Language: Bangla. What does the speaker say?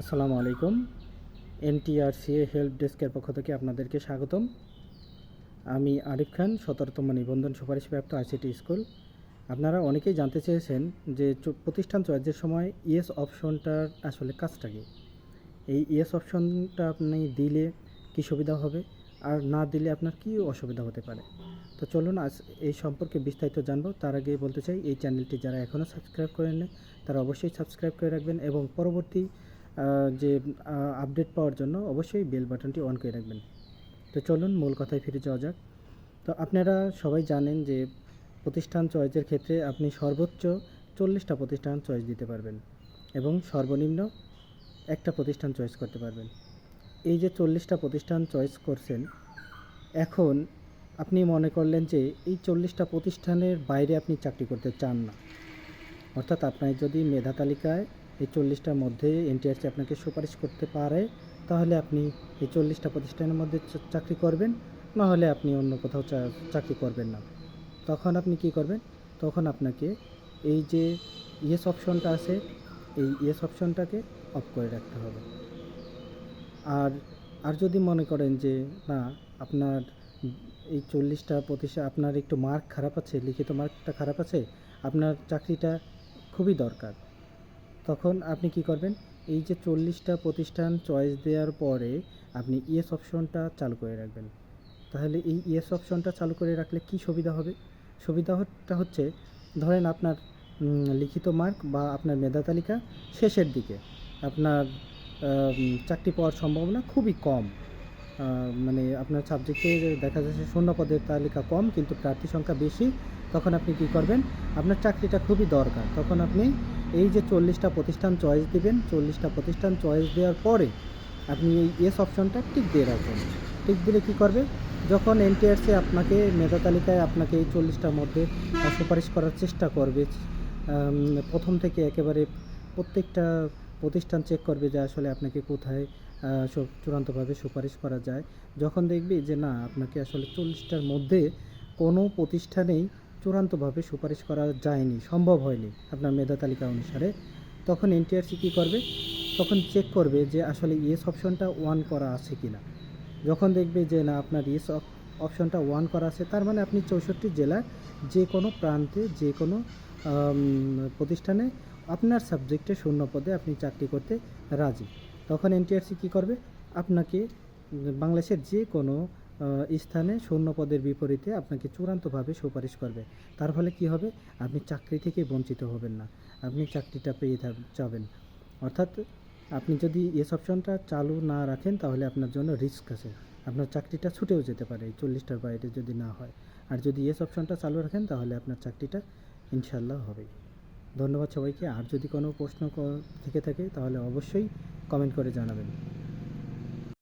আসসালামু আলাইকুম। এনটিআরসিএ হেল্প ডেস্কের পক্ষ থেকে আপনাদেরকে স্বাগতম। আমি আরিফ খান, সতেরোতম নিবন্ধন সুপারিশপ্রাপ্ত আইসিটি স্কুল। আপনারা অনেকেই জানতে চেয়েছেন যে প্রতিষ্ঠান চয়েসের সময় ইয়েস অপশনটার আসলে কাজটা কি? এই ইয়েস অপশনটা আপনি দিলে কি সুবিধা হবে? আর না দিলে আপনার কি অসুবিধা হতে পারে? তো চলুন আজ এই সম্পর্কে বিস্তারিত জানব। তার আগে বলতে চাই, এই চ্যানেলটি যারা এখনও সাবস্ক্রাইব করেন তারা অবশ্যই সাবস্ক্রাইব করে রাখবেন এবং পরবর্তী যে আপডেট পাওয়ার জন্য অবশ্যই বেল বাটনটি অন করে রাখবেন। তো চলুন মূল কথায় ফিরে যাওয়া যাক। তো আপনারা সবাই জানেন যে, প্রতিষ্ঠান চয়েসের ক্ষেত্রে আপনি সর্বোচ্চ চল্লিশটা প্রতিষ্ঠান চয়েস দিতে পারবেন এবং সর্বনিম্ন একটা প্রতিষ্ঠান চয়েস করতে পারবেন। এই যে চল্লিশটা প্রতিষ্ঠান চয়েস করছেন, এখন আপনি মনে করলেন যে, এই চল্লিশটা প্রতিষ্ঠানের বাইরে আপনি চাকরি করতে চান না। অর্থাৎ আপনার যদি মেধা তালিকায় এই চল্লিশটার মধ্যে এনটিআরসি আপনাকে সুপারিশ করতে পারে, তাহলে আপনি এই চল্লিশটা প্রতিষ্ঠানের মধ্যে চাকরি করবেন না হলে আপনি অন্য কোথাও চাকরি করবেন না। তখন আপনি কি করবেন? তখন আপনাকে এই যে ইয়েস অপশনটা আছে, এই ইয়েস অপশনটাকে অফ করে রাখতে হবে। আর আর যদি মনে করেন যে, না, আপনার এই চল্লিশটা প্রতিষ্ঠান আপনার একটু মার্ক খারাপ আছে, লিখিত মার্কটা খারাপ আছে, আপনার চাকরিটা খুবই দরকার। তখন আপনি কি করবেন? এই যে চল্লিশটা প্রতিষ্ঠান চয়েস দেওয়ার পরে আপনি ইয়েস অপশনটা চালু করে রাখবেন। তাহলে এই ইয়েস অপশনটা চালু করে রাখলে কি সুবিধা হবে? সুবিধাটা হচ্ছে, ধরেন আপনার লিখিত মার্ক বা আপনার মেধা তালিকা শেষের দিকে। আপনার চাকরি পাওয়ার সম্ভাবনা খুবই কম। মানে আপনার সাবজেক্টে দেখা যাচ্ছে শূন্য পদের তালিকা কম, কিন্তু প্রার্থী সংখ্যা বেশি। তখন আপনি কি করবেন? আপনার চাকরিটা খুবই দরকার। তখন আপনি এই যে চল্লিশটা প্রতিষ্ঠান চয়েস দিবেন, চল্লিশটা প্রতিষ্ঠান চয়েস দেওয়ার পরে আপনি এই এস অপশনটা টিক দিয়ে রাখবেন। টিক দিলে কি করবে? যখন এনটিআরসি আপনাকে মেধা তালিকায় আপনাকে এই চল্লিশটার মধ্যে সুপারিশ করার চেষ্টা করবে প্রথম থেকে একেবারে প্রত্যেকটা প্রতিষ্ঠান চেক করবে যে আসলে আপনাকে কোথায় চূড়ান্তভাবে সুপারিশ করা যায়। যখন দেখবি যে না, আপনাকে আসলে চল্লিশটার মধ্যে কোনো প্রতিষ্ঠানেই চূড়ান্তভাবে সুপারিশ করা যায়নি, সম্ভব হয়নি আপনার মেধা তালিকা অনুসারে। তখন এনটিআরসি কী করবে? তখন চেক করবে যে আসলে ইয়েস অপশনটা ওয়ান করা আছে কি না যখন দেখবে যে না, আপনার ইয়েস অপশনটা ওয়ান করা আছে, তার মানে আপনি চৌষট্টি জেলার যে কোনো প্রান্তে, যে কোনো প্রতিষ্ঠানে আপনার সাবজেক্টে শূন্য পদে আপনি চাকরি করতে রাজি। তখন এনটিআরসি কী করবে? আপনাকে বাংলাদেশের যে কোনো স্থানে শূন্য পদের বিপরীতে আপনাকে চূড়ান্তভাবে সুপারিশ করবে। তার ফলে কি হবে? আপনি চাকরি থেকে বঞ্চিত হবেন না। আপনি চাকরিটা পেয়ে যাবেন। অর্থাৎ আপনি যদি এস অপশনটা চালু না রাখেন, তাহলে আপনার জন্য রিস্ক আছে। আপনার চাকরিটা ছুটেও যেতে পারে, এই চল্লিশটার বাইরে যদি না হয়। আর যদি এস অপশনটা চালু রাখেন, তাহলে আপনার চাকরিটা ইনশাল্লাহ হবেই। ধন্যবাদ সবাইকে। আর যদি কোনো প্রশ্ন থেকে থাকে, তাহলে অবশ্যই কমেন্ট করে জানাবেন।